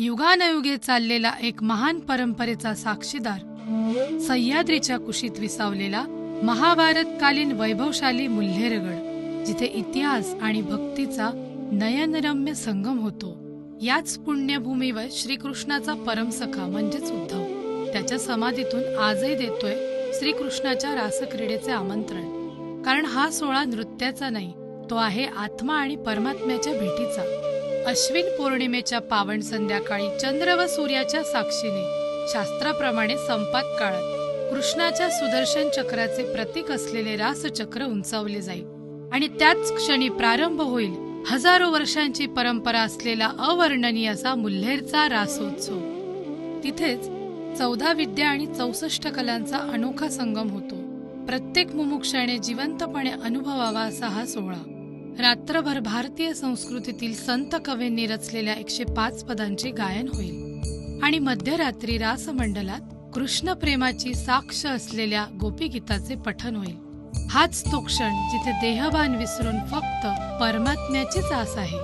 युगानयुगे चाललेला एक महान परंपरेचा साक्षीदार. सह्याद्रीच्या कुशीत विसावलेला महाभारतकालीन वैभवशाली मुल्हेरगड जिथे इतिहास आणि भक्तीचा नयनरम्य संगम होतो. याच पुण्यभूमीवर श्रीकृष्णाचा परमसखा म्हणजेच उद्धव. त्याच्या समाधीतून आजही देतोय श्रीकृष्णाच्या रासक्रीडेचे आमंत्रण. कारण हा सोहळा नृत्याचा नाही तो आहे आत्मा आणि परमात्म्याच्या भेटीचा. अश्विन पौर्णिमेच्या पावन संध्याकाळी चंद्र व सूर्याच्या साक्षीने. शास्त्राप्रमाणे संपात काळात कृष्णाच्या सुदर्शन चक्राचे प्रतीक असलेले रासचक्र उंचावले जाईल. आणि त्याच क्षणी प्रारंभ होईल. हजारो वर्षांची परंपरा असलेला अवर्णनीय असा मुल्हेरचा रासोत्सव. तिथेच चौदा विद्या आणि चौसष्ट कलांचा अनोखा संगम होतो. प्रत्येक मुमुक्षाने जिवंतपणे अनुभवावा असा हा सोहळा. रात्रभर भारतीय संस्कृतीतील संत कवींनी रचलेल्या एकशे पाच पदांचे गायन होईल. आणि मध्यरात्री रासमंडलात कृष्ण प्रेमाची साक्ष असलेल्या गोपीगीताचे पठन होईल. हाच तो क्षण जिथे देहभान विसरून फक्त परमात्म्याचीच आस आहे.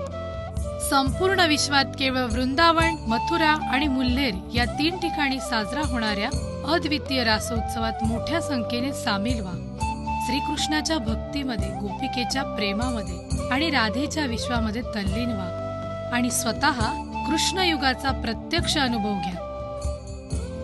संपूर्ण विश्वात केवळ वृंदावन मथुरा आणि मुल्हेर या तीन ठिकाणी साजरा होणाऱ्या अद्वितीय रासोत्सवात मोठ्या संख्येने सामील व्हा. श्रीकृष्णाच्या भक्तीमध्ये गोपिकेच्या प्रेमामध्ये आणि राधेच्या विश्वामध्ये तल्लीन व्हा आणि स्वतः कृष्ण युगाचा प्रत्यक्ष अनुभव घ्या.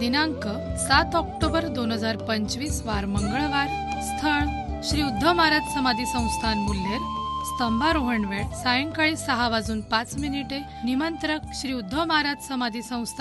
दिनांक सात ऑक्टोबर दोन हजार पंचवीस वार मंगळवार. स्थळ श्री उद्धव महाराज समाधी संस्थान मुल्हेर स्तंभारोहण वेळ सायंकाळी सहा वाजून पाच मिनिटे. निमंत्रक श्री उद्धव महाराज समाधी संस्था